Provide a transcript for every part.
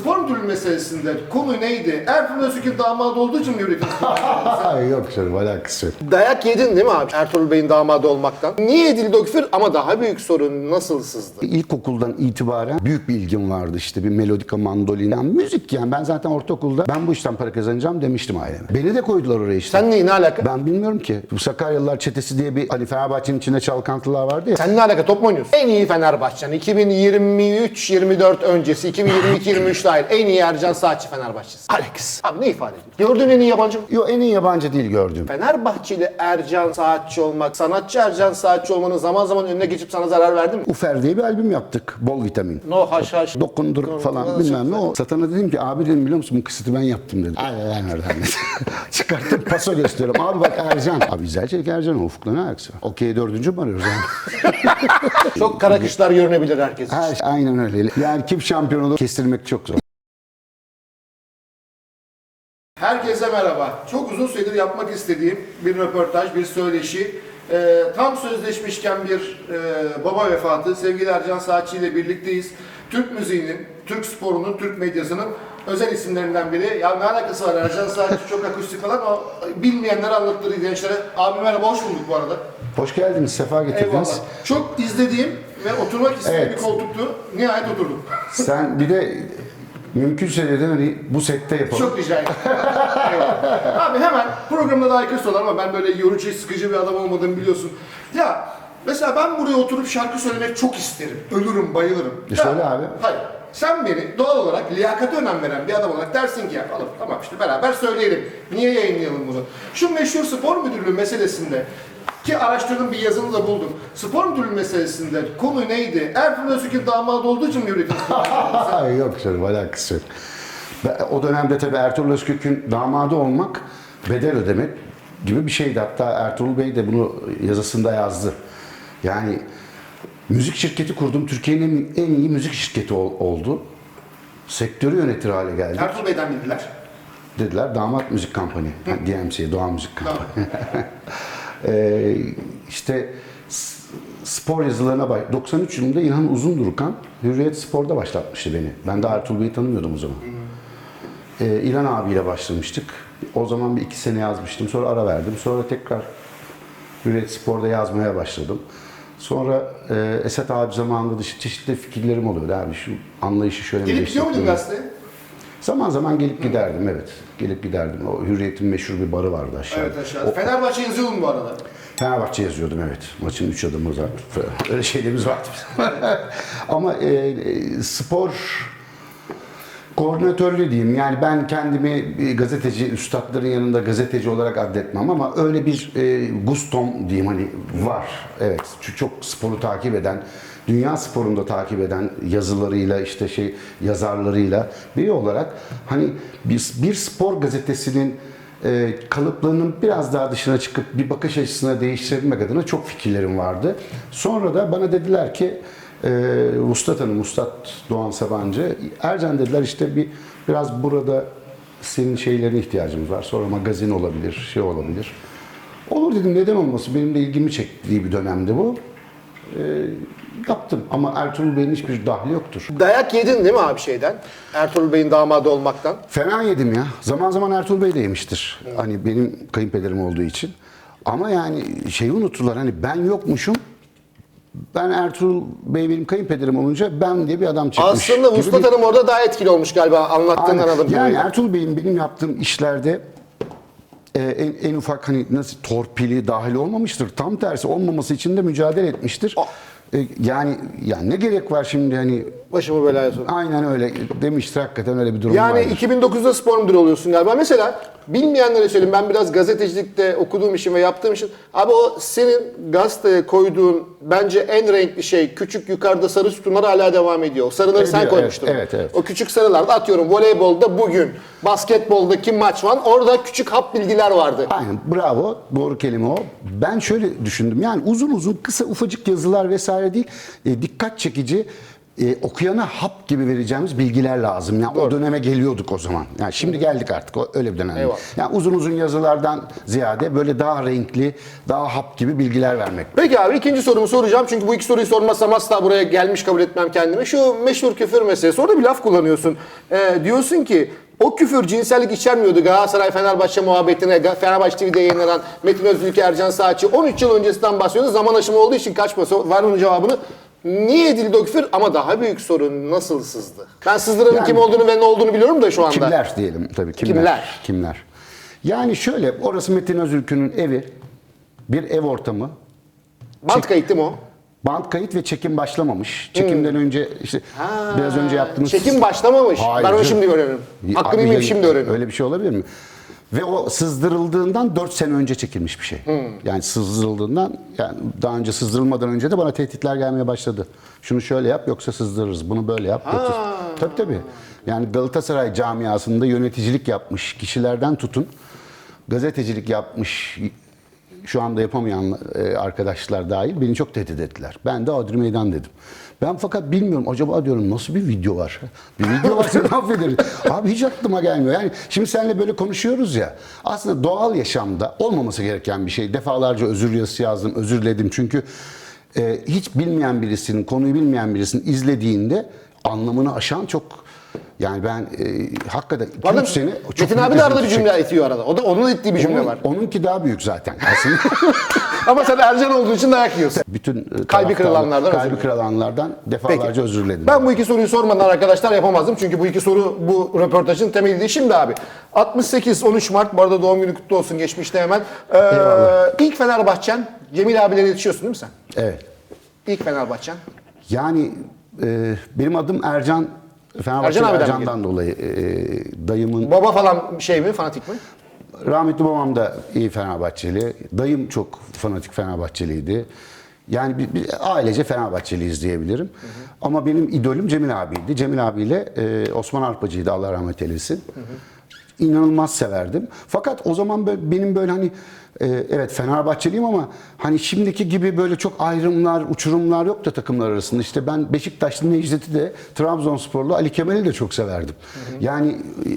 Spor müdürlüğü meselesinde konu neydi? Ertuğrul Öztürk'ün damadı olduğu için mi yürüdünüz? Yok canım alakası yok. Dayak yedin değil mi abi Ertuğrul Bey'in damadı olmaktan? Niye edildi o küfür? Ama daha büyük sorun nasıl sızdı? İlkokuldan itibaren büyük bir ilgim vardı işte bir melodika mandolin. Yani müzik yani ben zaten ortaokulda ben bu işten para kazanacağım demiştim aileme. Beni de koydular oraya işte. Sen ne, ne alaka? Ben bilmiyorum ki. Bu Sakaryalılar çetesi diye bir hani Fenerbahçe'nin içinde çalkantılar vardı ya. Sen ne alaka top mu oynuyorsun? En iyi Fenerbahçe. Yani 2023-24 öncesi, 2022-23 dahil en iyi Ercan Saatçi Fenerbahçesi. Alex. Abi ne ifade ediyor? Gördüğün en iyi yabancı mı? Yo en iyi yabancı değil gördüğüm. Fenerbahçeli Ercan Saatçi olmak, sanatçı Ercan Saatçi olmanın zaman zaman önüne geçip sana zarar verdi mi? Ufer diye bir albüm yaptık. Bol vitamin. No haş haş. Dokundur falan bilmem ne. O satana dedim ki abi dedim biliyor musun bu kısıtı ben yaptım dedim. Ay ay nereden. Çıkarttım paso gösteriyorum. Abi bak Ercan. Abi güzel çelik Ercan Ufuk'la ne alakası var? Okey dördüncü mü arıyoruz? Çok kara kışlar görünebilir herkes için. Her aynen öyle. Yani kim şampiyon olur kestirmek çok zor. Herkese merhaba. Çok uzun süredir yapmak istediğim bir röportaj, bir söyleşi. Ee, tam sözleşmişken bir e, baba vefatı. Sevgili Ercan Saatçi ile birlikteyiz. Türk müziğinin, Türk sporunun, Türk medyasının özel isimlerinden biri. Ya ne alakası var Ercan Saatçi çok akustik falan o bilmeyenlere anlattırıyor gençlere. Abi merhaba, hoş bulduk bu arada. Hoş geldiniz. Sefa getirdiniz. Eyvallah. Çok izlediğim ve oturmak istediğim Evet. bir koltuktu. Nihayet oturdum. Sen bir de mümkünse dedin hani bu sette yapalım. Çok rica ederim. Eyvallah. Abi hemen programda da aykırı sorular ama ben böyle yorucu, sıkıcı bir adam olmadığımı biliyorsun. Ya mesela ben buraya oturup şarkı söylemek çok isterim. Ölürüm, bayılırım. E Ya, söyle abi. Hayır. Sen beni doğal olarak liyakate önem veren bir adam olarak dersin ki yapalım. Tamam işte beraber söyleyelim. Niye yayınlayalım bunu? Şu meşhur spor müdürlüğü meselesinde ki araştırdım bir yazını da buldum. Spor müdürlüğü meselesinde konu neydi? Ertuğrul Öztürk'ün damadı olduğu için mi yürüdünüz? Yok canım alakası yok. O dönemde tabii Ertuğrul Özkök'ün damadı olmak bedel ödemek gibi bir şeydi. Hatta Ertuğrul Bey de bunu yazısında yazdı. Yani müzik şirketi kurdum. Türkiye'nin en, iyi müzik şirketi ol- oldu. Sektörü yönetir hale geldi. Ertuğrul Bey'den bildiler. Dediler damat müzik kampanya. DMC, Doğan Müzik Kampanya. Ee, işte spor yazılarına bak. 93 yılında İlhan Uzundurukan Hürriyet Spor'da başlatmıştı beni. Ben de Ertuğrul Bey'i tanımıyordum o zaman. Ee, İlhan abiyle başlamıştık. O zaman bir iki sene yazmıştım. Sonra ara verdim. Sonra tekrar Hürriyet Spor'da yazmaya başladım. Sonra e, Esat abi zamanında da işte çeşitli fikirlerim oluyordu abi şu anlayışı şöyle mi Gelip gidiyor muydun gazeteye? Zaman zaman gelip giderdim evet. Gelip giderdim. O Hürriyet'in meşhur bir barı vardı aşağıda. Evet aşağıda. Fenerbahçe yazıyor mu bu arada? Fenerbahçe yazıyordum evet. Maçın üç adımı vardı. Öyle şeylerimiz vardı. Ama e, e, spor koordinatörlüğü diyeyim. Yani ben kendimi bir gazeteci, üstadların yanında gazeteci olarak addetmem ama öyle bir e, gustom diyeyim hani var. Evet. Çok sporu takip eden, dünya sporunu da takip eden yazılarıyla işte şey yazarlarıyla biri olarak hani bir, bir spor gazetesinin e, kalıplarının biraz daha dışına çıkıp bir bakış açısına değiştirebilmek adına çok fikirlerim vardı. Sonra da bana dediler ki e, Ustad Hanım, Ustad Doğan Sabancı, Ercan dediler işte bir biraz burada senin şeylerine ihtiyacımız var. Sonra magazin olabilir, şey olabilir. Olur dedim neden olmasın. Benim de ilgimi çektiği bir dönemdi bu. E, yaptım ama Ertuğrul Bey'in hiçbir dahli yoktur. Dayak yedin değil mi abi şeyden? Ertuğrul Bey'in damadı olmaktan. Fena yedim ya. Zaman zaman Ertuğrul Bey de yemiştir. Hani benim kayınpederim olduğu için. Ama yani şeyi unuttular hani ben yokmuşum. Ben Ertuğrul Bey benim kayınpederim olunca ben diye bir adam çıkmış. Aslında Mustafa bir- Hanım orada daha etkili olmuş galiba anlattığın Aynen. anladım. Yani. Ertuğrul Bey'in benim yaptığım işlerde e, en, en ufak hani nasıl torpili dahil olmamıştır. Tam tersi olmaması için de mücadele etmiştir. E, yani yani ne gerek var şimdi hani Başımı belaya sok. aynen öyle demiştir hakikaten öyle bir durum Yani vardır. 2009'da spor müdürü oluyorsun galiba. Mesela bilmeyenlere söyleyeyim ben biraz gazetecilikte okuduğum için ve yaptığım için. Abi o senin gazeteye koyduğun bence en renkli şey küçük yukarıda sarı sütunlar hala devam ediyor. O sarıları sen Ediyor, koymuştun. evet, evet, evet. O küçük sarılarda atıyorum voleybolda bugün, basketbolda kim maç var orada küçük hap bilgiler vardı. Aynen bravo doğru kelime o. Ben şöyle düşündüm yani uzun uzun kısa ufacık yazılar vesaire değil e, dikkat çekici e, okuyana hap gibi vereceğimiz bilgiler lazım. Yani o döneme geliyorduk o zaman. Yani şimdi geldik artık o öyle bir dönem. Yani uzun uzun yazılardan ziyade böyle daha renkli, daha hap gibi bilgiler vermek. Peki abi ikinci sorumu soracağım. Çünkü bu iki soruyu sormazsam asla buraya gelmiş kabul etmem kendimi. Şu meşhur küfür meselesi. Orada bir laf kullanıyorsun. Ee, diyorsun ki o küfür cinsellik içermiyordu Galatasaray Fenerbahçe muhabbetine Fenerbahçe TV'de yayınlanan Metin Özülk Ercan Saatçi 13 yıl öncesinden bahsediyordu. Zaman aşımı olduğu için kaçması var onun cevabını. Niye edildi o küfür? Ama daha büyük sorun nasıl sızdı? Ben sızdıranın Yani- kim olduğunu ve ne olduğunu biliyorum da şu anda. Kimler diyelim tabii kimler. Kimler? Kimler. Yani şöyle orası Metin Özülkü'nün evi. Bir ev ortamı. Bant kayıt değil mi o? Band kayıt ve çekim başlamamış. Çekimden önce işte biraz önce yaptığımız Çekim başlamamış. Hayır ben onu canım. şimdi öğrenirim. Hakkını Abi, yayın- şimdi öğrenirim. Öyle bir şey olabilir mi? Ve o sızdırıldığından 4 sene önce çekilmiş bir şey. Yani sızdırıldığından yani daha önce sızdırılmadan önce de bana tehditler gelmeye başladı. Şunu şöyle yap yoksa sızdırırız. Bunu böyle yap. Yoksa... Tabii tabii. Yani Galatasaray camiasında yöneticilik yapmış kişilerden tutun gazetecilik yapmış şu anda yapamayan e, arkadaşlar dahil beni çok tehdit ettiler. Ben de Adri Meydan dedim. Ben fakat bilmiyorum acaba diyorum nasıl bir video var? Bir video varsa ne affederiz? Abi hiç aklıma gelmiyor. Yani şimdi seninle böyle konuşuyoruz ya. Aslında doğal yaşamda olmaması gereken bir şey. Defalarca özür yazısı yazdım, özür diledim. Çünkü e, hiç bilmeyen birisinin, konuyu bilmeyen birisinin izlediğinde anlamını aşan çok yani ben e, hakikaten 2 Pardon, sene çok Metin büyük abi de arada bir üzüntü cümle itiyor arada. O da onun ittiği bir cümle onun, var. onunki daha büyük zaten aslında. Ama sen Ercan olduğu için dayak yiyorsun. Bütün e, Kalbi taraftarlar- kırılanlardan özür kalbi dilerim. kırılanlardan defalarca özür diledim. Ben bu iki soruyu sormadan arkadaşlar yapamazdım. Çünkü bu iki soru bu röportajın temeli değil. Şimdi abi 68 13 Mart bu arada doğum günü kutlu olsun geçmişte hemen. Ee, Eyvallah. ilk Fenerbahçen Cemil abilere yetişiyorsun değil mi sen? Evet. İlk Fenerbahçen. Yani e, benim adım Ercan Fenerbahçe Ercan abiden mi Ercan'dan dolayı e, dayımın Baba falan şey mi fanatik mi? rahmetli babam da iyi Fenerbahçeli. Dayım çok fanatik Fenerbahçeliydi. Yani bir, bir ailece Fenerbahçeliyiz diyebilirim. Ama benim idolüm Cemil abiydi. Cemil abiyle e, Osman Arpacı'ydı Allah rahmet eylesin. İnanılmaz severdim. Fakat o zaman böyle, benim böyle hani e, evet Fenerbahçeliyim ama hani şimdiki gibi böyle çok ayrımlar, uçurumlar yok da takımlar arasında. İşte ben Beşiktaşlı Necdet'i de Trabzonsporlu Ali Kemal'i de çok severdim. Yani e,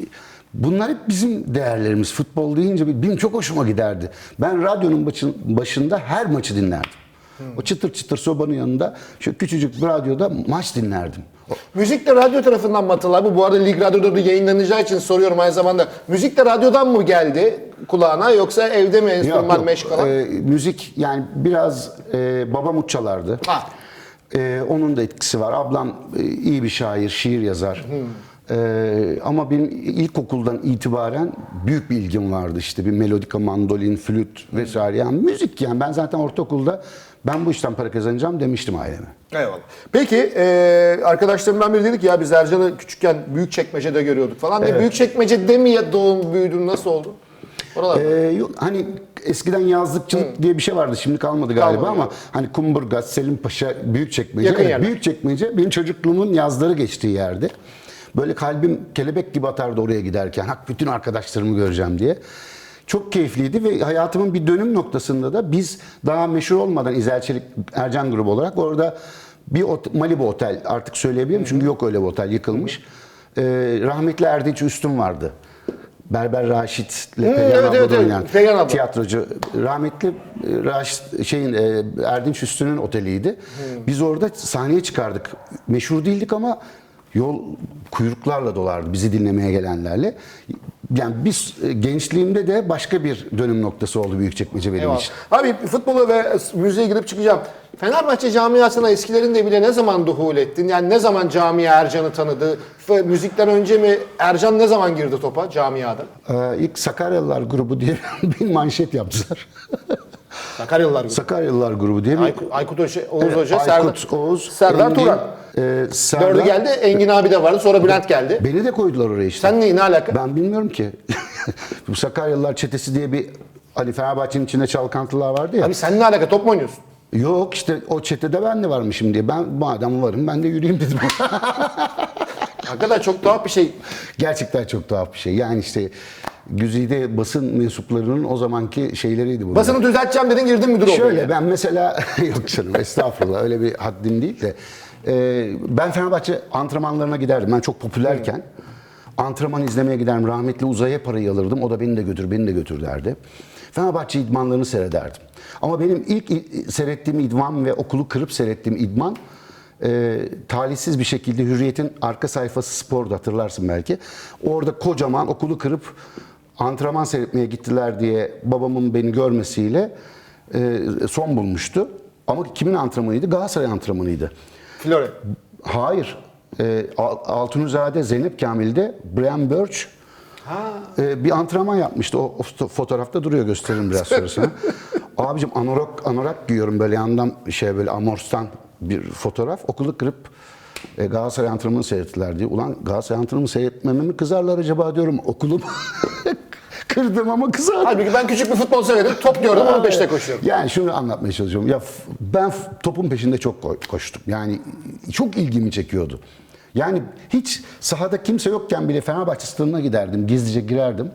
Bunlar hep bizim değerlerimiz. Futbol deyince benim çok hoşuma giderdi. Ben radyonun başın- başında her maçı dinlerdim. O çıtır çıtır sobanın yanında şu küçücük bir radyoda maç dinlerdim. Müzik de radyo tarafından mı atıldı abi? Bu arada Lig Radyo'da da yayınlanacağı için soruyorum aynı zamanda. Müzik de radyodan mı geldi kulağına yoksa evde mi enstrüman falan? Ee, müzik yani biraz e, babam uç çalardı. Ha. Ee, onun da etkisi var. Ablam e, iyi bir şair, şiir yazar. Ee, ama benim ilkokuldan itibaren büyük bir ilgim vardı işte bir melodika, mandolin, flüt vesaire. Yani müzik yani ben zaten ortaokulda ben bu işten para kazanacağım demiştim aileme. Eyvallah. Peki e, arkadaşlarımdan biri dedi ki ya biz Ercan'ı küçükken büyük çekmecede görüyorduk falan diye. Büyük çekmecede mi ya doğum büyüdün nasıl oldu? Oralar. Ee, yok, hani eskiden yazlıkçılık diye bir şey vardı. Şimdi kalmadı galiba Kalmadı, ama hani Kumburgaz, Selimpaşa, Büyükçekmece. Yakın evet. Büyükçekmece benim çocukluğumun yazları geçtiği yerde. Böyle kalbim kelebek gibi atardı oraya giderken. Hak bütün arkadaşlarımı göreceğim diye. Çok keyifliydi ve hayatımın bir dönüm noktasında da biz daha meşhur olmadan İzel Çelik Ercan grubu olarak orada bir ot- Malibu Otel artık söyleyebilirim çünkü yok öyle bir otel yıkılmış. Ee, rahmetli Erdinç Üstün vardı. Berber Raşit'le evet, abla evet, evet. oynayan Perihan abla. tiyatrocu. Rahmetli e, Raşit şeyin e, Erdinç Üstün'ün oteliydi. Biz orada sahneye çıkardık. Meşhur değildik ama yol kuyruklarla dolardı bizi dinlemeye gelenlerle. Yani biz e, gençliğimde de başka bir dönüm noktası oldu Büyükçekmece benim Eyvallah. için. Abi futbola ve müziğe girip çıkacağım. Fenerbahçe camiasına eskilerinde bile ne zaman duhul ettin? Yani ne zaman camia Ercan'ı tanıdı? Müzikten önce mi Ercan ne zaman girdi topa camiada? Ee, ilk Sakaryalılar grubu diye bir manşet yaptılar. Sakaryalılar gibi. Sakaryalılar grubu diye bir Aykut, Aykut Hoca, Oğuz Evet, Hoca, Aykut, Serdar, Oğuz, Serdar Engin, Turan. E, Serdar. Dördü geldi. Engin abi de vardı. Sonra Bülent geldi. Beni de koydular oraya işte. Sen ne, ne alaka? Ben bilmiyorum ki. Bu Sakaryalılar çetesi diye bir hani Fenerbahçe'nin içinde çalkantılar vardı ya. Abi sen ne alaka? Top mu oynuyorsun? Yok işte o çetede ben de varmışım diye. Ben madem varım ben de yürüyeyim dedim. Hakikaten çok tuhaf bir şey. Gerçekten çok tuhaf bir şey. Yani işte güzide basın mensuplarının o zamanki şeyleriydi bunlar. Basını düzelteceğim dedin girdin müdür oldun. Şöyle yani. ben mesela yok canım estağfurullah öyle bir haddim değil de Ee, ben Fenerbahçe antrenmanlarına giderdim. Ben çok popülerken antrenman izlemeye giderdim. Rahmetli Uzay'a parayı alırdım. O da beni de götür, beni de götür derdi. Fenerbahçe idmanlarını seyrederdim. Ama benim ilk seyrettiğim idman ve okulu kırıp seyrettiğim idman e, talihsiz bir şekilde Hürriyet'in arka sayfası sporda hatırlarsın belki. Orada kocaman okulu kırıp antrenman seyretmeye gittiler diye babamın beni görmesiyle e, son bulmuştu. Ama kimin antrenmanıydı? Galatasaray antrenmanıydı. Flore. Hayır. E, Al- Altunizade Zeynep Kamil'de Brian Birch e, bir antrenman yapmıştı. O, o foto- fotoğrafta duruyor gösteririm biraz sonra sana. Abicim anorak, anorak giyiyorum böyle yandan şey böyle amorstan bir fotoğraf. Okulu kırıp e, Galatasaray antrenmanı seyrettiler diye. Ulan Galatasaray antrenmanı seyretmeme mi kızarlar acaba diyorum. Okulumu kırdım ama kızarlar. Halbuki ben küçük bir futbol severim. Top gördüm onun peşine koşuyorum. Yani şunu anlatmaya çalışıyorum. Ya ben topun peşinde çok ko- koştum. Yani çok ilgimi çekiyordu. Yani hiç sahada kimse yokken bile Fenerbahçe stadına giderdim. Gizlice girerdim.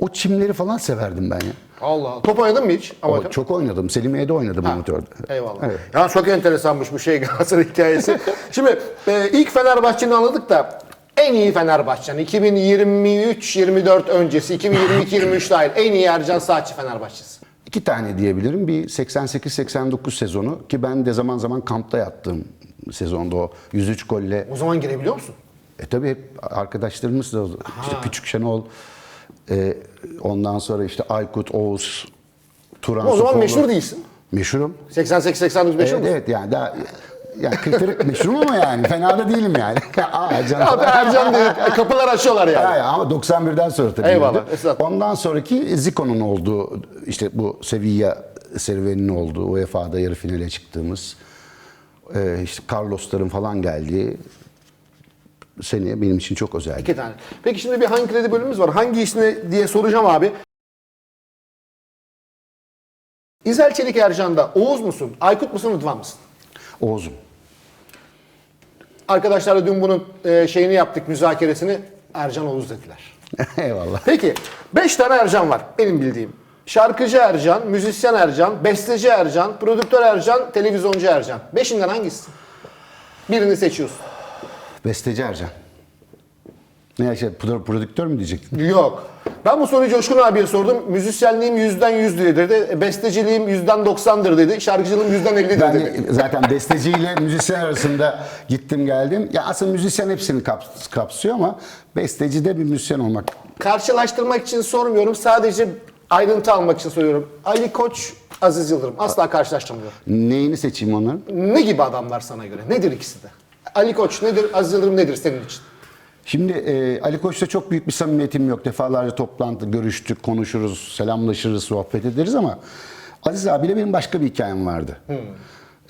O çimleri falan severdim ben ya. Allah Allah. Top oynadın mı hiç? O, Amatör. çok oynadım. Selimiye'de oynadım amatörde. Eyvallah. Evet. Ya çok enteresanmış bu şey Galatasaray hikayesi. Şimdi e, ilk Fenerbahçe'ni anladık da en iyi Fenerbahçe. Yani 2023-24 öncesi, 2022-23 dahil en iyi Ercan Saatçi Fenerbahçesi. İki tane diyebilirim. Bir 88-89 sezonu ki ben de zaman zaman kampta yattığım sezonda o 103 golle O zaman girebiliyor musun? E tabii hep arkadaşlarımız da. İşte Küçük Şenol, e, ondan sonra işte Aykut, Oğuz, Turan O zaman Sofoğlu. meşhur değilsin. Meşhurum. 88-89 meşhur Evet, musun? evet yani daha yani kırk meşhurum ama yani fena da değilim yani. Aa, can Abi Ercan dedi, kapılar açıyorlar yani. Ha, ya, ama 91'den sonra tabii. Eyvallah. Ondan sonraki Zico'nun olduğu, işte bu Sevilla serüveninin olduğu, UEFA'da yarı finale çıktığımız, e, işte Carlos'ların falan geldiği sene benim için çok özeldi. İki tane. Peki şimdi bir hangi kredi bölümümüz var. Hangisini diye soracağım abi. İzel Çelik Ercan'da Oğuz musun, Aykut musun, Rıdvan mısın? Oğuz'um. Arkadaşlarla dün bunun e, şeyini yaptık, müzakeresini. Ercan Oğuz dediler. Eyvallah. Peki, 5 tane Ercan var benim bildiğim. Şarkıcı Ercan, müzisyen Ercan, besteci Ercan, prodüktör Ercan, televizyoncu Ercan. Beşinden hangisi? Birini seçiyorsun. Besteci Ercan. Ne şey, pro- prodüktör mü diyecektin? Yok. Ben bu soruyu Coşkun abiye sordum. Müzisyenliğim yüzden yüz dedi. E, Besteciliğim yüzden doksandır dedi. Şarkıcılığım yüzden ellidir Ben dedi. zaten besteciyle müzisyen arasında gittim geldim. Ya aslında müzisyen hepsini kaps- kapsıyor ama besteci de bir müzisyen olmak. Karşılaştırmak için sormuyorum. Sadece ayrıntı almak için soruyorum. Ali Koç, Aziz Yıldırım. Asla karşılaştırmıyorum. Neyini seçeyim onların? Ne gibi adamlar sana göre? Nedir ikisi de? Ali Koç nedir, Aziz Yıldırım nedir senin için? Şimdi e, Ali Koç'ta çok büyük bir samimiyetim yok. Defalarca toplantı, görüştük, konuşuruz, selamlaşırız, sohbet ederiz ama Aziz abiyle benim başka bir hikayem vardı.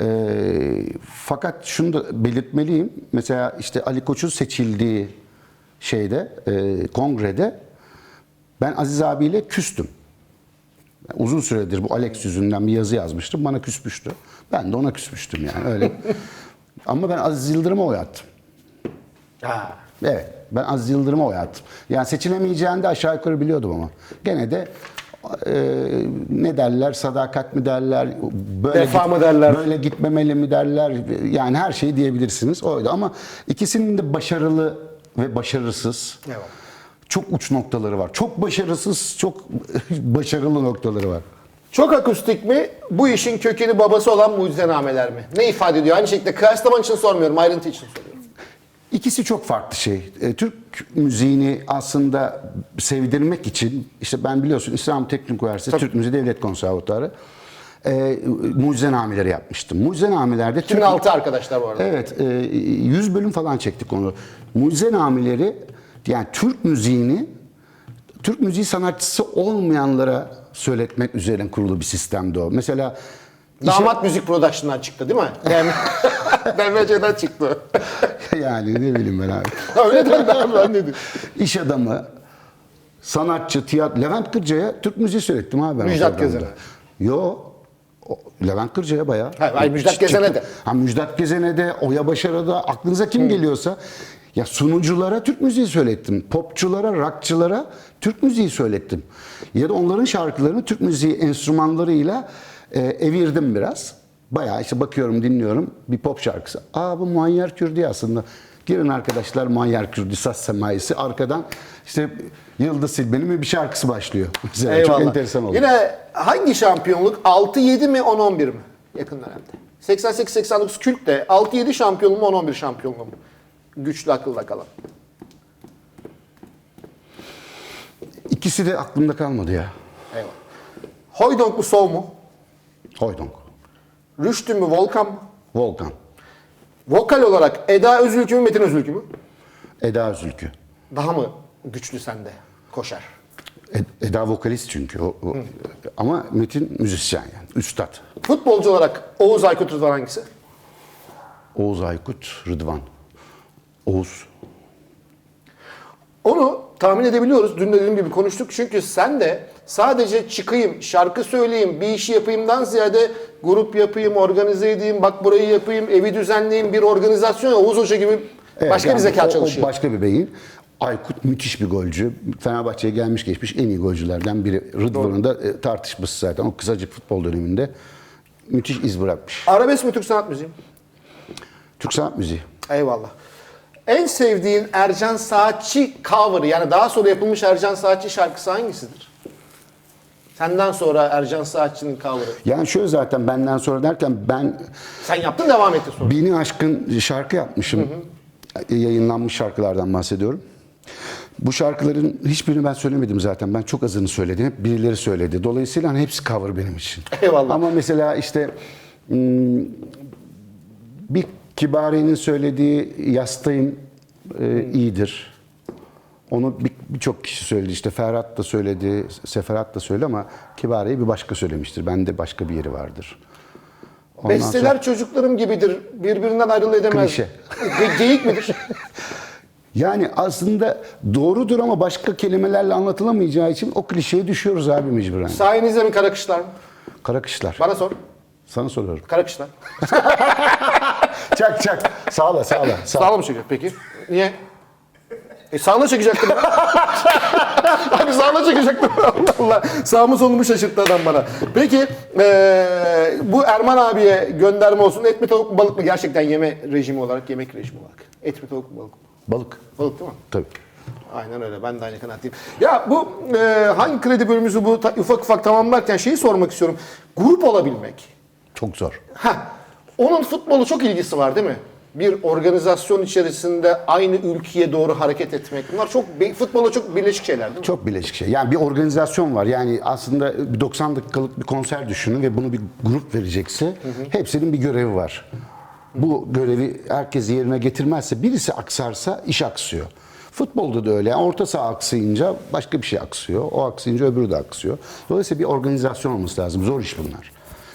E, fakat şunu da belirtmeliyim. Mesela işte Ali Koç'un seçildiği şeyde, e, kongrede ben Aziz abiyle küstüm. Uzun süredir bu Alex yüzünden bir yazı yazmıştım. Bana küsmüştü. Ben de ona küsmüştüm yani öyle. Ama ben Aziz Yıldırım'a oy attım. Ha. Evet. Ben Aziz Yıldırım'a oy attım. Yani seçilemeyeceğini de aşağı yukarı biliyordum ama. Gene de e, ne derler, sadakat mi derler, böyle Vefa mı derler? böyle gitmemeli mi derler, yani her şeyi diyebilirsiniz. Oydu ama ikisinin de başarılı ve başarısız. Eyvallah. Çok uç noktaları var. Çok başarısız, çok başarılı noktaları var. Çok akustik mi? Bu işin kökeni babası olan mucizenameler mi? Ne ifade ediyor? Aynı şekilde kıyaslaman için sormuyorum, ayrıntı için soruyorum. İkisi çok farklı şey. E, Türk müziğini aslında sevdirmek için, işte ben biliyorsun İslam Teknik Üniversitesi Türk Müziği Devlet Konservatuarı e, mucizenameleri yapmıştım. Mucizenamelerde Türk... 2006 arkadaşlar bu arada. Evet, e, 100 bölüm falan çektik onu. Mucizenameleri, yani Türk müziğini, Türk müziği sanatçısı olmayanlara söyletmek üzerine kurulu bir sistemdi o. Mesela işe- Damat Müzik Production'dan çıktı değil mi? Yani DMC'den çıktı. Yani ne bileyim ben abi. Öyle dendi abi ben dedim. İş adamı, sanatçı, tiyatro. Levent Kırca'ya Türk müziği söylettim abi ben. Müjdat. Gezen'e. Yo. o- Levent Kırca'ya bayağı. Hayır, hayır, Müjdat. Gezen'e de. Ha Müjdat Gezen'e de, Oya Başar'a da aklınıza kim geliyorsa. Ya sunuculara Türk müziği söylettim. Popçulara, rockçılara Türk müziği söylettim. Ya da onların şarkılarını Türk müziği enstrümanlarıyla e, evirdim biraz. Bayağı işte bakıyorum, dinliyorum. Bir pop şarkısı. Aa bu Muayyer Kürdi aslında. Girin arkadaşlar Muayyer Kürdi, Saz Semaisi. Arkadan işte Yıldız Silbe'nin bir şarkısı başlıyor. Mesela çok enteresan oldu. Yine hangi şampiyonluk? 6-7 mi 10-11 mi? Yakın dönemde. 88-89 kült de 6-7 şampiyonluğu mu 10-11 şampiyonluğu mu? Güçlü akılda kalan. İkisi de aklımda kalmadı ya. Eyvallah. Hoydonk mu Sov mu? Hoydonk, Rüştü mü Volkan mı? Volkan, Vokal olarak Eda Özülkü mü Metin Özülkü mü? Eda Özülkü. Daha mı güçlü sende? Koşar. Ed- Eda vokalist çünkü. O, o- Ama Metin müzisyen yani. Üstad. Futbolcu olarak Oğuz Aykut Rıdvan hangisi? Oğuz Aykut, Rıdvan. Oğuz. Onu tahmin edebiliyoruz. Dün de dediğim gibi konuştuk. Çünkü sen de sadece çıkayım, şarkı söyleyeyim, bir işi yapayımdan ziyade grup yapayım, organize edeyim, bak burayı yapayım, evi düzenleyeyim, bir organizasyon. Oğuz Hoca gibi Evet, başka yani bir zeka o- o çalışıyor. başka bir beyin. Aykut müthiş bir golcü. Fenerbahçe'ye gelmiş geçmiş en iyi golcülerden biri. Rıdvan'ın da e, tartışması zaten. O kısacık futbol döneminde müthiş iz bırakmış. Arabesk mi Türk sanat müziği mi? Türk sanat müziği. Eyvallah. En sevdiğin Ercan Saatçi cover'ı yani daha sonra yapılmış Ercan Saatçi şarkısı hangisidir? Senden sonra Ercan Saatçi'nin cover'ı. Yani şöyle zaten benden sonra derken ben Sen yaptın devam etti sonra. Bini aşkın şarkı yapmışım. Yayınlanmış şarkılardan bahsediyorum. Bu şarkıların hiçbirini ben söylemedim zaten. Ben çok azını söyledim. Hep birileri söyledi. Dolayısıyla hani hepsi cover benim için. Eyvallah. Ama mesela işte hmm, bir Kibari'nin söylediği Yastayım e, iyidir. Onu bir- birçok kişi söyledi. İşte Ferhat da söyledi, Seferat da söyledi ama Kibari'yi bir başka söylemiştir. Bende başka bir yeri vardır. Ondan Besteler sonra- çocuklarım gibidir. Birbirinden ayrıl edemez. Klişe. Ge- geyik midir? Yani aslında doğrudur ama başka kelimelerle anlatılamayacağı için o klişeye düşüyoruz abi mecburen. Sayenizde mi Karakışlar mı? Karakışlar. Bana sor. Sana soruyorum. Karakışlar. Çak çak. Sağla sağla. Sağ. Sağla mı çekiyor peki? Niye? E sağla çekecektim. Abi sağla çekecektim. Allah Allah. Sağımı solumu şaşırttı adam bana. Peki eee, bu Erman abiye gönderme olsun. Et mi tavuk mu balık mı? Gerçekten yeme rejimi olarak, yemek rejimi olarak. Et mi tavuk mu balık mı? Balık. Balık değil mi? Tabii. Aynen öyle. Ben de aynı kanaatteyim. Ya bu e, hangi kredi bölümümüzü bu ta- ufak ufak tamamlarken şeyi sormak istiyorum. Grup olabilmek. Çok zor. Ha, onun futbolu çok ilgisi var değil mi? Bir organizasyon içerisinde aynı ülkeye doğru hareket etmek. Bunlar çok futbola çok birleşik şeyler değil mi? Çok birleşik şey. Yani bir organizasyon var. Yani aslında bir 90 dakikalık bir konser düşünün ve bunu bir grup verecekse hepsinin bir görevi var. Bu görevi herkes yerine getirmezse birisi aksarsa iş aksıyor. Futbolda da öyle. Yani orta saha aksayınca başka bir şey aksıyor. O aksayınca öbürü de aksıyor. Dolayısıyla bir organizasyon olması lazım. Zor iş bunlar.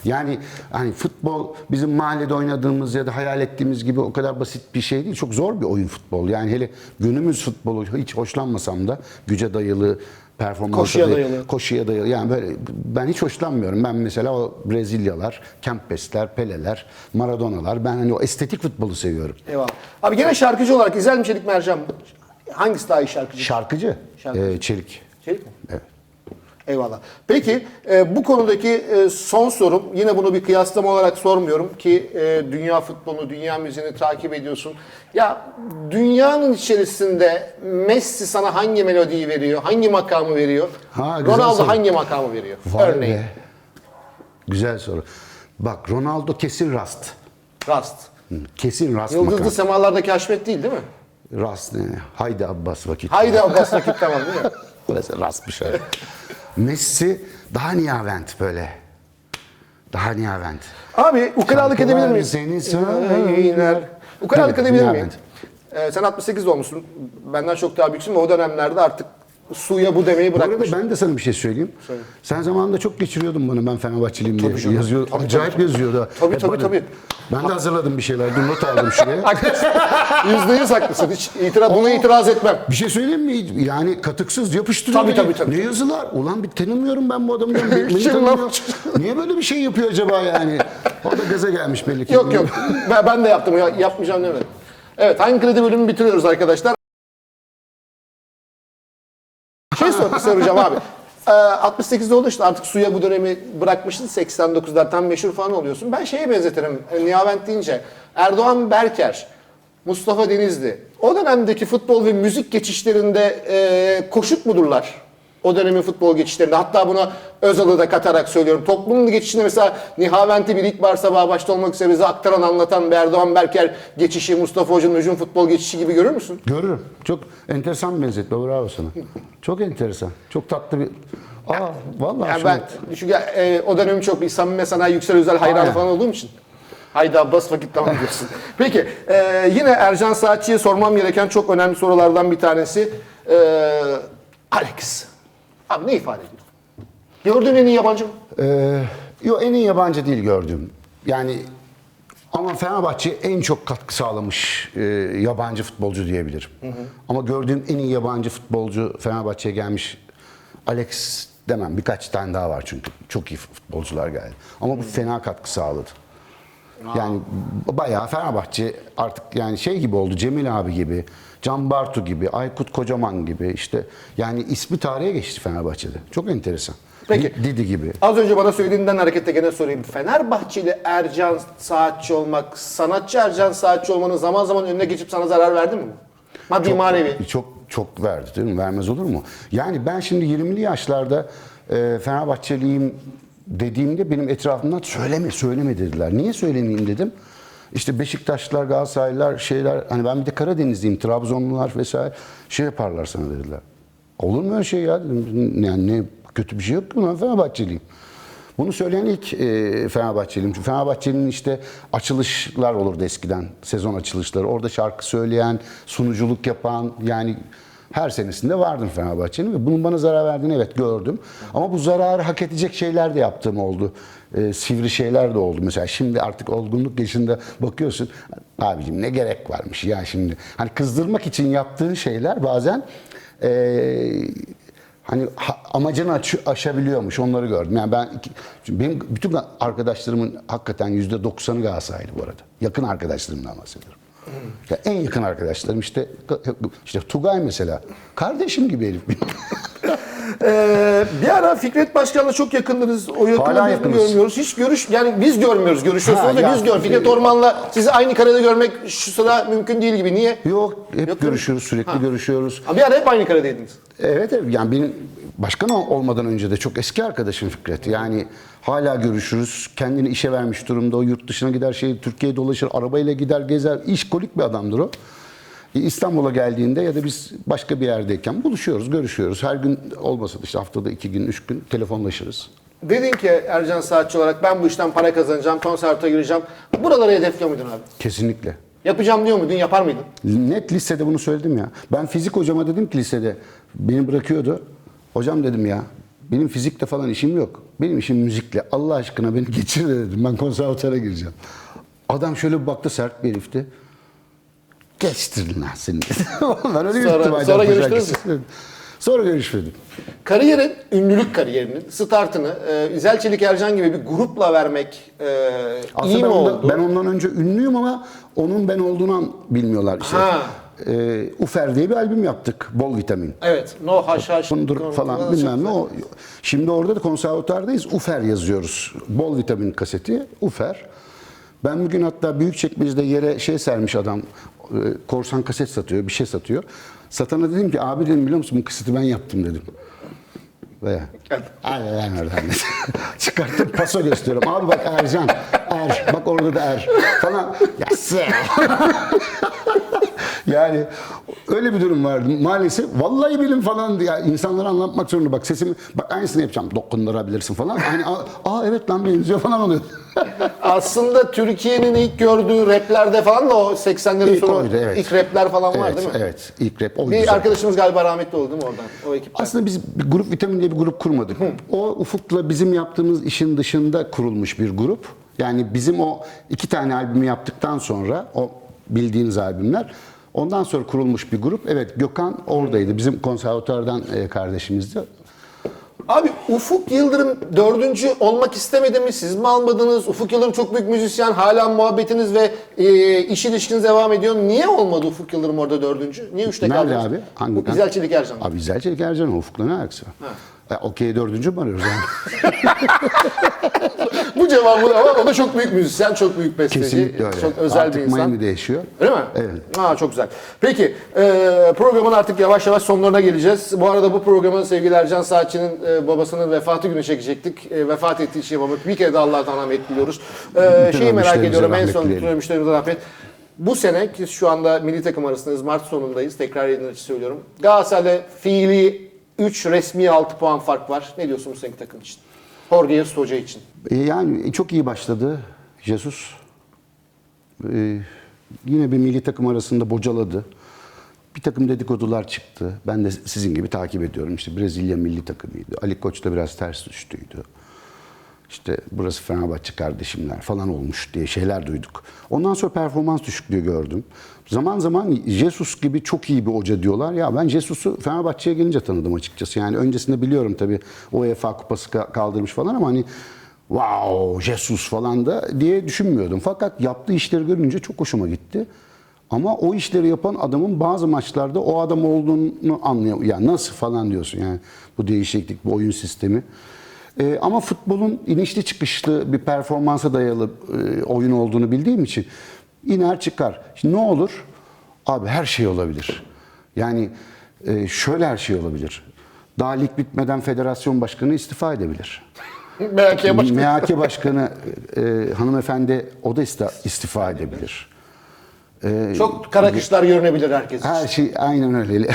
Yani hani futbol bizim mahallede oynadığımız ya da hayal ettiğimiz gibi o kadar basit bir şey değil. Çok zor bir oyun futbol. Yani hele günümüz futbolu hiç hoşlanmasam da güce dayalı performansa Koşuya dayalı- dayalı. koşuya dayalı. Yani böyle ben hiç hoşlanmıyorum. Ben mesela o Brezilyalar, Kempesler, Peleler, Maradona'lar ben hani o estetik futbolu seviyorum. Eyvallah. Abi gene şarkıcı olarak İzel mi Çelik mi Ercan mı? Hangisi daha iyi şarkıcı? Şarkıcı, Şarkıcı. e, Çelik. Çelik mi? Evet. Eyvallah. Peki e, bu konudaki e, son sorum yine bunu bir kıyaslama olarak sormuyorum ki e, dünya futbolunu, dünya müziğini takip ediyorsun. Ya dünyanın içerisinde Messi sana hangi melodiyi veriyor, hangi makamı veriyor? Ha, Ronaldo soru. hangi makamı veriyor? Vay Örneğin. be. Güzel soru. Bak Ronaldo kesin Rast. Rast. Kesin Rast Yıldızlı makam. semalardaki Haşmet değil değil mi? Rast ne? Haydi Abbas vakit. Haydi Abbas vakit tamam değil mi? Burası Rastmış öyle. Messi daha niyavent böyle. Daha niyavent. Abi ukalalık edebilir miyiz? seni söyler. Ukalalık edebilir miyim? Ee, sen 68 doğmuşsun. Benden çok daha büyüksün ve o dönemlerde artık suya bu demeyi Bu arada ben de sana bir şey söyleyeyim. Sen zamanında çok geçiriyordun bana ben Fenerbahçeliyim diye canım. yazıyor. Tabii, acayip tabii, yazıyordu. Tabii, Hep tabii, bana- tabii. Ben de hazırladım bir şeyler. Dur not aldım şuraya. Yüzde yüz haklısın. Hiç itiraz, buna itiraz etmem. Bir şey söyleyeyim mi? Yani katıksız yapıştırıyor. Tabii, beni. tabii, tabii. Ne yazılar? Ulan bir tanımıyorum ben bu adamı. Beni, tanımıyor. Niye böyle bir şey yapıyor acaba yani? O da gaza gelmiş belli ki. Yok yok. Ben, ben de yaptım. Ya, yapmayacağım demedim. Evet hangi kredi bölümünü bitiriyoruz arkadaşlar. Şey sor, soracağım abi. Ee, 68'de oldu işte artık suya bu dönemi bırakmıştın 89'lar tam meşhur falan oluyorsun. Ben şeye benzetirim e, Nihavent deyince Erdoğan Berker, Mustafa Denizli o dönemdeki futbol ve müzik geçişlerinde e, koşut mudurlar? O dönemin futbol geçişlerinde. Hatta buna Özal'ı da katarak söylüyorum. Toplumun geçişinde mesela Nihavent'i bir ilk bar sabahı başta olmak üzere bize aktaran, anlatan Erdoğan Berker geçişi, Mustafa Hoca'nın hücum futbol geçişi gibi görür müsün? Görürüm. Çok enteresan bir benzetme. Bravo sana. Çok enteresan. Çok tatlı bir... Aa vallahi Yani ben çünkü e, o dönem çok bir samimi sanayi Yüksel Özel hayranı Aynen. falan olduğum için. Haydi Abbas vakit tamam diyorsun. Peki e, yine Ercan Saatçı'ya sormam gereken çok önemli sorulardan bir tanesi. E, Alex. Abi ne ifade ediyor? Gördüğün en iyi yabancı mı? Ee, yo en iyi yabancı değil gördüğüm. Yani ama Fenerbahçe en çok katkı sağlamış e, yabancı futbolcu diyebilirim. Ama gördüğüm en iyi yabancı futbolcu Fenerbahçe'ye gelmiş Alex demem. Birkaç tane daha var çünkü. Çok iyi futbolcular geldi. Ama bu fena katkı sağladı. Yani bayağı Fenerbahçe artık yani şey gibi oldu Cemil abi gibi, Can Bartu gibi, Aykut Kocaman gibi işte yani ismi tarihe geçti Fenerbahçe'de. Çok enteresan. Peki. Didi gibi. Az önce bana söylediğinden hareketle gene sorayım. Fenerbahçeli Ercan Saatçi olmak, sanatçı Ercan Saatçi olmanın zaman zaman önüne geçip sana zarar verdi mi? Maddi manevi. Çok çok verdi değil mi? Vermez olur mu? Yani ben şimdi 20'li yaşlarda e, Fenerbahçeliyim dediğimde benim etrafımdan söyleme söyleme dediler. Niye söylemeyeyim dedim. İşte Beşiktaşlılar, Galatasaraylılar şeyler hani ben bir de Karadenizliyim, Trabzonlular vesaire şey yaparlar sana dediler. Olur mu öyle şey ya dedim. Yani ne kötü bir şey yok ki ben Fenerbahçeliyim. Bunu söyleyen ilk e, Fenerbahçeliyim. Çünkü Fenerbahçe'nin işte açılışlar olurdu eskiden. Sezon açılışları. Orada şarkı söyleyen, sunuculuk yapan yani her senesinde vardım Fenerbahçe'nin ve bunun bana zarar verdiğini evet gördüm. Ama bu zararı hak edecek şeyler de yaptığım oldu. E, sivri şeyler de oldu. Mesela şimdi artık olgunluk yaşında bakıyorsun. Abicim ne gerek varmış ya şimdi. Hani kızdırmak için yaptığın şeyler bazen e, hani ha- amacını aç- aşabiliyormuş onları gördüm. Yani ben benim bütün arkadaşlarımın hakikaten yüzde doksanı Galatasaraylı bu arada. Yakın arkadaşlarımdan bahsediyorum. Ya en yakın arkadaşlarım işte işte Tugay mesela. Kardeşim gibi herif. Ee, bir ara Fikret Başkan'la çok yakındınız. O yakını Hala biz görmüyoruz. Hiç görüş yani biz görmüyoruz. Görüşüyorsunuz Ha, da biz gör. Fikret Orman'la sizi aynı karede görmek şu sıra mümkün değil gibi. Niye? Yok hep Yok, görüşüyoruz sürekli görüşüyoruz. Ha, bir ara hep aynı karedeydiniz. Evet, evet yani benim başkan ol- olmadan önce de çok eski arkadaşım Fikret. Yani hala görüşürüz. Kendini işe vermiş durumda. O yurt dışına gider şey Türkiye'ye dolaşır. Arabayla gider gezer. İşkolik bir adamdır o. E, İstanbul'a geldiğinde ya da biz başka bir yerdeyken buluşuyoruz, görüşüyoruz. Her gün olmasa da işte haftada iki gün, üç gün telefonlaşırız. Dedin ki Ercan Saatçi olarak ben bu işten para kazanacağım, konservatuara gireceğim. Buraları hedefliyor muydun abi? Kesinlikle. Yapacağım diyor muydun, yapar mıydın? Net lisede bunu söyledim ya. Ben fizik hocama dedim ki lisede beni bırakıyordu. Hocam dedim ya benim fizikle falan işim yok. Benim işim müzikle. Allah aşkına beni geçir de dedim. Ben konservatuara gireceğim. Adam şöyle bir baktı sert bir herifti. Geçtirdin lan seni. ben öyle Sonra- yürüttüm. sonra aydan görüştünüz kucağa. Sonra görüşmedim. Kariyerin, ünlülük kariyerinin startını e, İzel Çelik Ercan gibi bir grupla vermek e, Aslında iyi mi ben, ondan, oldu? ben ondan önce ünlüyüm ama onun ben olduğunu bilmiyorlar. İşte, Ha. e, Ufer diye bir albüm yaptık. Bol vitamin. Evet, no haş haş. Bundur falan bilmem ne. O, şimdi orada da konservatuvardayız. Ufer yazıyoruz. Bol vitamin kaseti. Ufer. Ben bugün hatta Büyükçekmece'de yere şey sermiş adam. E, Korsan kaset satıyor. Bir şey satıyor. Satana dedim ki abi dedim biliyor musun bu kaseti ben yaptım dedim. Ve hadi lan oradan dedim. Çıkarttım paso gösteriyorum. Abi bak Ercan. Er. Bak orada da Er. Falan. Ya. Yani öyle bir durum vardı. Maalesef vallahi bilim falan ya insanlara anlatmak zorunda. Bak sesimi bak aynısını yapacağım. Dokundurabilirsin falan. Hani aa, evet lan benziyor falan oluyor. Aslında Türkiye'nin ilk gördüğü raplerde falan da o 80'lerin İlk sonu oydu, evet. ilk rapler falan var evet, değil mi? evet. İlk rap oydu. Bir zaten. arkadaşımız galiba rahmetli oldu değil mi oradan? O ekipten. Aslında biz bir grup vitamin diye bir grup kurmadık. O Ufuk'la bizim yaptığımız işin dışında kurulmuş bir grup. Yani bizim o iki tane albümü yaptıktan sonra o bildiğiniz albümler ondan sonra kurulmuş bir grup. Evet Gökhan oradaydı. Bizim konservatuardan e, kardeşimizdi. Abi Ufuk Yıldırım dördüncü olmak istemedi mi? Siz mi almadınız? Ufuk Yıldırım çok büyük müzisyen. Hala muhabbetiniz ve e, iş ilişkiniz devam ediyor. Niye olmadı Ufuk Yıldırım orada dördüncü? Niye üçte Nerede kaldınız? abi? Hangi- Bu İzel Çelik Ercan. Abi İzel Çelik Ercan o Ufuk'la ne alakası var? E, Okey dördüncü mü arıyoruz yani? Bu cevabı ama o da çok büyük müzisyen, çok büyük besteci. Kesinlikle öyle. Çok özel Artık bir insan. Miami'de yaşıyor. Öyle mi? Evet. Aa, çok güzel. Peki e, programın artık yavaş yavaş sonlarına geleceğiz. Bu arada bu programı sevgili Ercan Saatçı'nın e, babasının vefatı günü çekecektik. E, vefat ettiği için babamı bir kere de Allah'tan rahmet diliyoruz. E, şeyi merak ediyorum en son bütün ölmüşlerimize rahmet. Bu sene ki şu anda milli takım arasındayız. Mart sonundayız. Tekrar yayınlar için söylüyorum. Galatasaray'la fiili 3 resmi 6 puan fark var. Ne diyorsun bu seneki takım için? Jorge Jesus Hoca için. E, Yani çok iyi başladı Jesus. E, yine bir milli takım arasında bocaladı. Bir takım dedikodular çıktı. Ben de sizin gibi takip ediyorum. İşte Brezilya milli takımıydı. Ali Koç da biraz ters düştüydü. İşte burası Fenerbahçe kardeşimler falan olmuş diye şeyler duyduk. Ondan sonra performans düşüklüğü gördüm. Zaman zaman Jesus gibi çok iyi bir hoca diyorlar. Ya ben Jesus'u Fenerbahçe'ye gelince tanıdım açıkçası. Yani öncesinde biliyorum tabii UEFA kupası ka- kaldırmış falan ama hani wow Jesus falan da diye düşünmüyordum. Fakat yaptığı işleri görünce çok hoşuma gitti. Ama o işleri yapan adamın bazı maçlarda o adam olduğunu anlıyor. Ya nasıl falan diyorsun yani bu değişiklik, bu oyun sistemi. Ee, ama futbolun inişli çıkışlı bir performansa dayalı e, oyun olduğunu bildiğim için iner çıkar. Şimdi ne olur? Abi her şey olabilir. Yani e, şöyle her şey olabilir. Daha lig bitmeden federasyon başkanı istifa edebilir. MHK başkanı e, hanımefendi o da ista- istifa edebilir. Çok kara kışlar görünebilir herkes için. Her şey aynen öyle.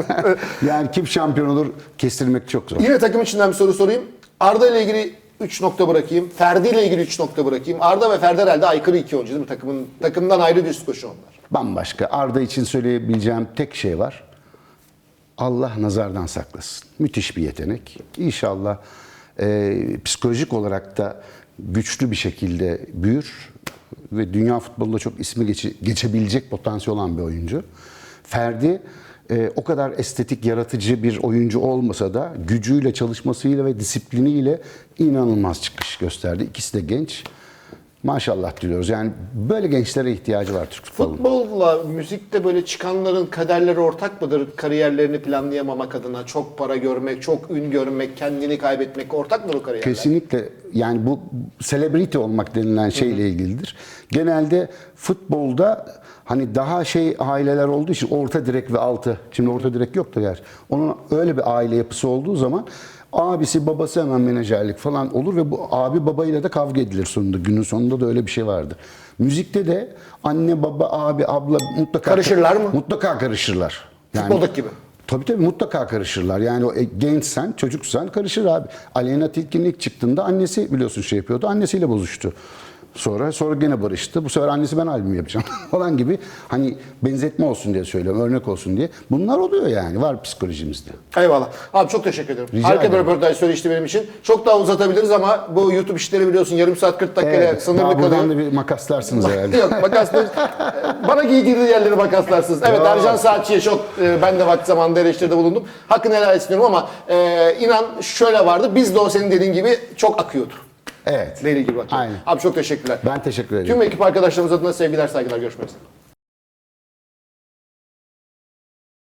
yani kim şampiyon olur kestirmek çok zor. Yine takım içinden bir soru sorayım. Arda ile ilgili 3 nokta bırakayım. Ferdi ile ilgili 3 nokta bırakayım. Arda ve Ferdi herhalde aykırı iki oyuncu değil mi? Takımın, takımdan ayrı üst koşu onlar. Bambaşka. Arda için söyleyebileceğim tek şey var. Allah nazardan saklasın. Müthiş bir yetenek. İnşallah e, psikolojik olarak da güçlü bir şekilde büyür ve dünya futbolunda çok ismi geçe- geçebilecek potansiyel olan bir oyuncu. Ferdi e, o kadar estetik, yaratıcı bir oyuncu olmasa da gücüyle, çalışmasıyla ve disipliniyle inanılmaz çıkış gösterdi. İkisi de genç. Maşallah diliyoruz. Yani böyle gençlere ihtiyacı var Türk futbolunun. Futbolla müzikte böyle çıkanların kaderleri ortak mıdır? Kariyerlerini planlayamamak adına çok para görmek, çok ün görmek, kendini kaybetmek ortak mıdır o kariyerler? Kesinlikle yani bu celebrity olmak denilen şeyle ilgilidir. Genelde futbolda hani daha şey aileler olduğu için orta direk ve altı. Şimdi orta direk yok da yer. Onun öyle bir aile yapısı olduğu zaman abisi babası hemen menajerlik falan olur ve bu abi babayla da kavga edilir sonunda. Günün sonunda da öyle bir şey vardır. Müzikte de anne baba abi abla mutlaka Karışırlar mı? Mutlaka karışırlar. Futboldaki gibi. Tabii tabii mutlaka karışırlar. Yani o e, gençsen, çocuksan karışır abi. Aleyna Tilki'nin ilk çıktığında annesi biliyorsun şey yapıyordu. Annesiyle bozuştu. Sonra sonra gene barıştı. Bu sefer annesi ben albüm yapacağım falan gibi. Hani benzetme olsun diye söylüyorum, örnek olsun diye. Bunlar oluyor yani. Var psikolojimizde. Eyvallah. Abi çok teşekkür ederim. Rica Harika bir ederim. röportaj söyleşti benim için. Çok daha uzatabiliriz ama bu YouTube işleri biliyorsun yarım saat 40 dakikaya Evet, sınırlı daha kalıyor. buradan da bir makaslarsınız herhalde. Yok makaslar. Bana giydirdiği yerleri makaslarsınız. Evet. Ercan Saatçı'ya çok e, ben de vakti zamanında eleştiride bulundum. Hakkını helal etmiyorum ama e, inan şöyle vardı. Biz de o senin dediğin gibi çok akıyordu. Evet. Deli gibi akıyordu. Aynen. Abi çok teşekkürler. Ben teşekkür ederim. Tüm ekip arkadaşlarımız adına sevgiler saygılar görüşmek üzere.